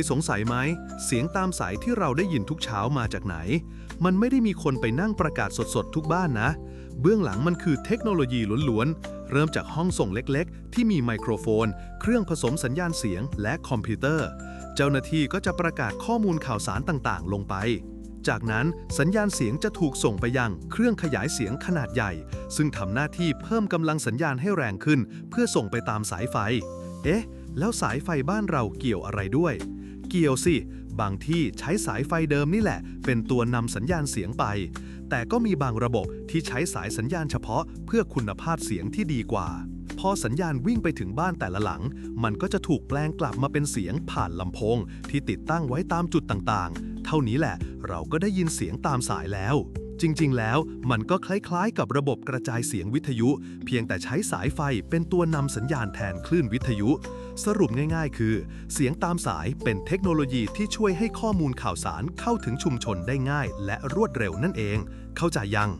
ยสงสัยไหม เสียงตามสายที่เราได้ยินทุกเช้ามาจากไหน มันไม่ได้มีคนไปนั่งประกาศสดๆ ทุกบ้านนะ เบื้องหลังมันคือเทคโนโลยีล้วนๆ เริ่มจากห้องส่งเล็กๆ ที่มีไมโครโฟน เครื่องผสมสัญญาณเสียง และคอมพิวเตอร์ เจ้าหน้าที่ก็จะประกาศข้อมูลข่าวสารต่างๆ ลงไป จากนั้นสัญญาณเสียงจะถูกส่งไปยังเครื่องขยายเสียงขนาดใหญ่ ซึ่งทำหน้าที่เพิ่มกำลังสัญญาณให้แรงขึ้น เพื่อส่งไปตามสายไฟ เอ๊ะแล้วสายไฟบ้านเราเกี่ยวอะไรด้วย เกี่ยวสิ บางที่ใช้สายไฟเดิมนี่แหละ เป็นตัวนำสัญญาณเสียงไป แต่ก็มีบางระบบที่ใช้สายสัญญาณเฉพาะเพื่อคุณภาพเสียงที่ดีกว่า พอสัญญาณวิ่งไปถึงบ้านแต่ละหลัง มันก็จะถูกแปลงกลับมาเป็นเสียงผ่านลำโพง ที่ติดตั้งไว้ตามจุดต่างๆ เท่านี้แหละ เราก็ได้ยินเสียงตามสายแล้ว จริงๆ แล้วมันก็คล้ายๆ กับระบบกระจายเสียงวิทยุ เพียงแต่ใช้สายไฟเป็นตัวนำสัญญาณแทนคลื่นวิทยุ สรุปง่ายๆ คือ เสียงตามสายเป็นเทคโนโลยีที่ช่วยให้ข้อมูลข่าวสารเข้าถึงชุมชนได้ง่าย และรวดเร็วนั่นเอง เข้าใจยัง